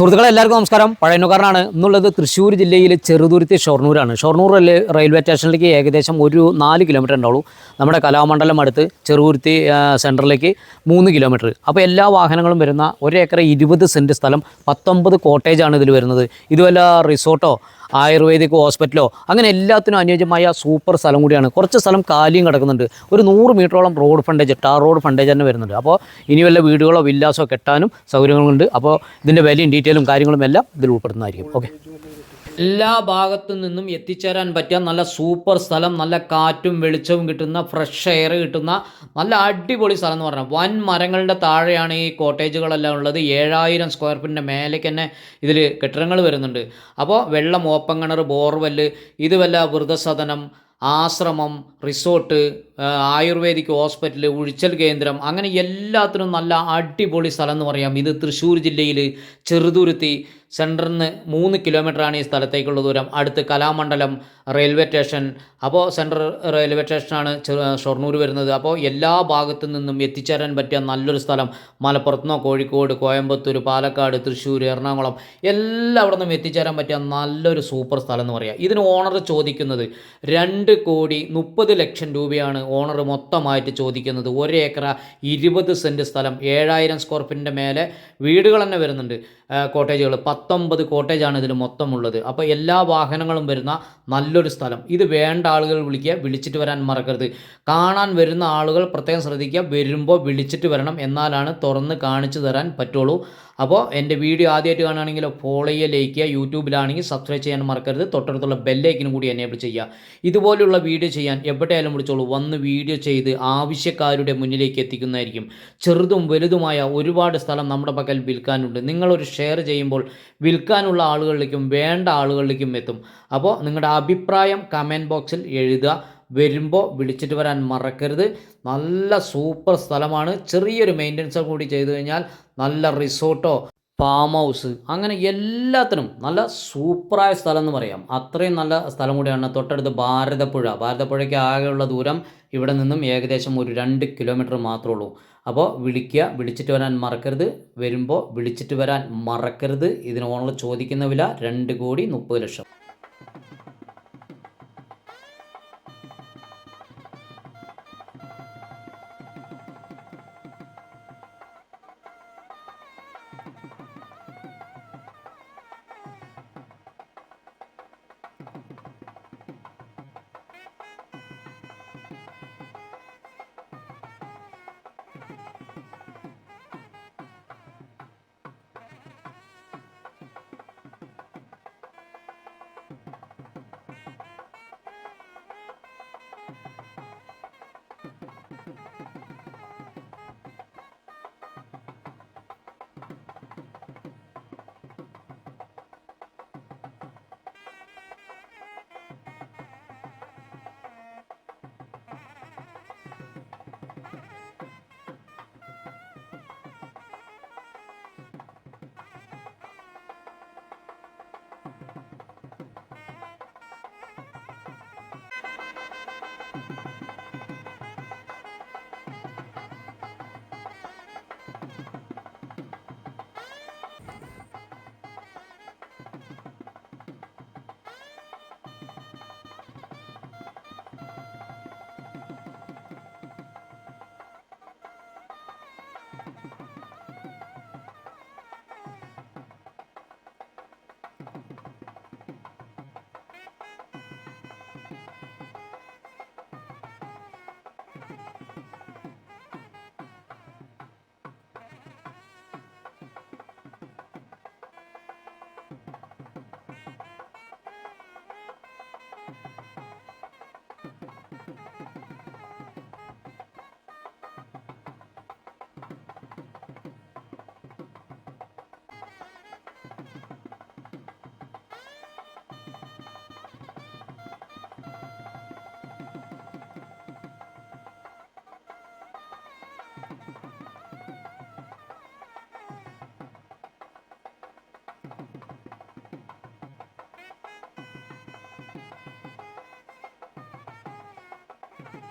സുഹൃത്തുക്കളെ എല്ലാവർക്കും നമസ്കാരം. പഴയനുകാരനാണ് എന്നുള്ളത് തൃശ്ശൂർ ജില്ലയിലെ ചെറുതുരുത്തി ഷൊർണൂരാണ്. ഷൊർണൂർ റെയിൽവേ സ്റ്റേഷനിലേക്ക് ഏകദേശം ഒരു നാല് കിലോമീറ്റർ ഉണ്ടാവുള്ളൂ. നമ്മുടെ കലാമണ്ഡലം അടുത്ത് ചെറുതുരുത്തി സെന്ററിലേക്ക് മൂന്ന് കിലോമീറ്റർ. അപ്പോൾ എല്ലാ വാഹനങ്ങളും വരുന്ന ഒരു ഏക്കർ ഇരുപത് സെന്റ് സ്ഥലം പത്തൊമ്പത് കോട്ടേജാണ് ഇതിൽ വരുന്നത്. ഇതുവല്ല റിസോർട്ടോ? ആയുർവേദിക് ഹോസ്പിറ്റലോ അങ്ങനെ എല്ലാത്തിനും അനുയോജ്യമായ സൂപ്പർ സ്ഥലം കൂടിയാണ്. കുറച്ച് സ്ഥലം കാലിയും കിടക്കുന്നുണ്ട്. ഒരു നൂറ് മീറ്ററോളം road frontage tar road frontage തന്നെ വരുന്നുണ്ട്. അപ്പോൾ ഇനി വല്ല വീടുകളോ വില്ലാസോ കെട്ടാനും സൗകര്യങ്ങളുണ്ട്. അപ്പോൾ ഇതിന്റെ വിലയും ഡീറ്റെയിലും കാര്യങ്ങളും എല്ലാം ഇതിൽ ഉൾപ്പെടുന്നതായിരിക്കും. ഓക്കെ എല്ലാ ഭാഗത്തു നിന്നും എത്തിച്ചേരാൻ പറ്റിയ നല്ല സൂപ്പർ സ്ഥലം നല്ല കാറ്റും വെളിച്ചവും കിട്ടുന്ന ഫ്രഷ് എയർ കിട്ടുന്ന നല്ല അടിപൊളി സ്ഥലം എന്ന് പറഞ്ഞാൽ വൻ മരങ്ങളുടെ താഴെയാണ് ഈ കോട്ടേജുകളെല്ലാം ഉള്ളത്. ഏഴായിരം സ്ക്വയർ ഫീറ്റിന്റെ മേലേക്ക് തന്നെ ഇതിൽ കെട്ടിടങ്ങൾ വരുന്നുണ്ട്. അപ്പോൾ വെള്ളം ഓപ്പൺ കിണർ ബോർവെല്ല് ഇത് വല്ല വൃദ്ധസദനം ആശ്രമം റിസോർട്ട് ആയുർവേദിക് ഹോസ്പിറ്റൽ ഉഴിച്ചൽ കേന്ദ്രം അങ്ങനെ എല്ലാത്തിനും നല്ല അടിപൊളി സ്ഥലം എന്ന് പറയാം. ഇത് തൃശ്ശൂർ ജില്ലയിൽ ചെറുതുരുത്തി സെന്ററിൽ നിന്ന് മൂന്ന് കിലോമീറ്ററാണ് ഈ സ്ഥലത്തേക്കുള്ള ദൂരം. അടുത്ത് കലാമണ്ഡലം റെയിൽവേ സ്റ്റേഷൻ. അപ്പോൾ സെൻട്രൽ റെയിൽവേ സ്റ്റേഷനാണ് ഷൊർണൂർ വരുന്നത്. അപ്പോൾ എല്ലാ ഭാഗത്തു നിന്നും എത്തിച്ചേരാൻ പറ്റിയ നല്ലൊരു സ്ഥലം. മലപ്പുറത്തുനിന്നോ കോഴിക്കോട് കോയമ്പത്തൂർ പാലക്കാട് തൃശ്ശൂർ എറണാകുളം എല്ലാം അവിടെ നിന്നും എത്തിച്ചേരാൻ പറ്റിയ നല്ലൊരു സൂപ്പർ സ്ഥലം എന്ന് പറയാം. ഇതിന് ഓണർ ചോദിക്കുന്നത് രണ്ട് കോടി മുപ്പത് ലക്ഷം രൂപയാണ് ഓണർ മൊത്തമായിട്ട് ചോദിക്കുന്നത് ഒരു ഏക്കർ ഇരുപത് സെന്റ് സ്ഥലം ഏഴായിരം സ്ക്വയർ ഫീറ്റിന്റെ മേലെ വീടുകൾ തന്നെ വരുന്നുണ്ട്. കോട്ടേജുകൾ പത്തൊമ്പത് കോട്ടേജാണ് ഇതിൽ മൊത്തമുള്ളത്. അപ്പോൾ എല്ലാ വാഹനങ്ങളും വരുന്ന നല്ലൊരു സ്ഥലം. ഇത് വേണ്ട ആളുകൾ വിളിക്കുക വിളിച്ചിട്ട് വരാൻ മറക്കരുത്. കാണാൻ വരുന്ന ആളുകൾ പ്രത്യേകം ശ്രദ്ധിക്കുക. വരുമ്പോൾ വിളിച്ചിട്ട് വരണം. എന്നാലാണ് തുറന്ന് കാണിച്ചു തരാൻ പറ്റുള്ളൂ. അപ്പോൾ എന്റെ വീഡിയോ ആദ്യമായിട്ട് കാണുകയാണെങ്കിൽ ഫോളോ ചെയ്യുക ലൈക്ക് ചെയ്യുക യൂട്യൂബിലാണെങ്കിൽ സബ്സ്ക്രൈബ് ചെയ്യാൻ മറക്കരുത്. തൊട്ടടുത്തുള്ള ബെല്ലൈക്കിനും കൂടി എനേബിൾ ചെയ്യുക. ഇതുപോലുള്ള വീഡിയോ ചെയ്യാൻ എവിടെയായാലും വിളിച്ചോളൂ. വന്ന് വീഡിയോ ചെയ്ത് ആവശ്യക്കാരുടെ മുന്നിലേക്ക് എത്തിക്കുന്നതായിരിക്കും. ചെറുതും വലുതുമായ ഒരുപാട് സ്ഥലം നമ്മുടെ പക്കൽ വിൽക്കാനുണ്ട്. നിങ്ങളൊരു ഷെയർ ചെയ്യുമ്പോൾ വിൽക്കാനുള്ള ആളുകളിലേക്കും വേണ്ട ആളുകളിലേക്കും എത്തും. അപ്പോൾ നിങ്ങളുടെ അഭിപ്രായം കമന്റ് ബോക്സിൽ എഴുതുക. വരുമ്പോൾ വിളിച്ചിട്ട് വരാൻ മറക്കരുത്. നല്ല സൂപ്പർ സ്ഥലമാണ്. ചെറിയൊരു മെയിന്റനൻസ് കൂടി ചെയ്തു കഴിഞ്ഞാൽ നല്ല റിസോർട്ടോ ഫാം ഹൗസ് അങ്ങനെ എല്ലാത്തിനും നല്ല സൂപ്പറായ സ്ഥലം എന്ന് പറയാം. അത്രയും നല്ല സ്ഥലം കൂടിയാണ് തൊട്ടടുത്ത് ഭാരതപ്പുഴ. ഭാരതപ്പുഴയ്ക്ക് ആകെയുള്ള ദൂരം ഇവിടെ നിന്നും ഏകദേശം ഒരു രണ്ട് കിലോമീറ്റർ മാത്രമേ ഉള്ളൂ. അപ്പോൾ വിളിക്കുക വിളിച്ചിട്ട് വരാൻ മറക്കരുത്. വരുമ്പോൾ വിളിച്ചിട്ട് വരാൻ മറക്കരുത്. ഇതിന് ഓണർ ചോദിക്കുന്ന വില രണ്ട് കോടി മുപ്പത് ലക്ഷം. Bye.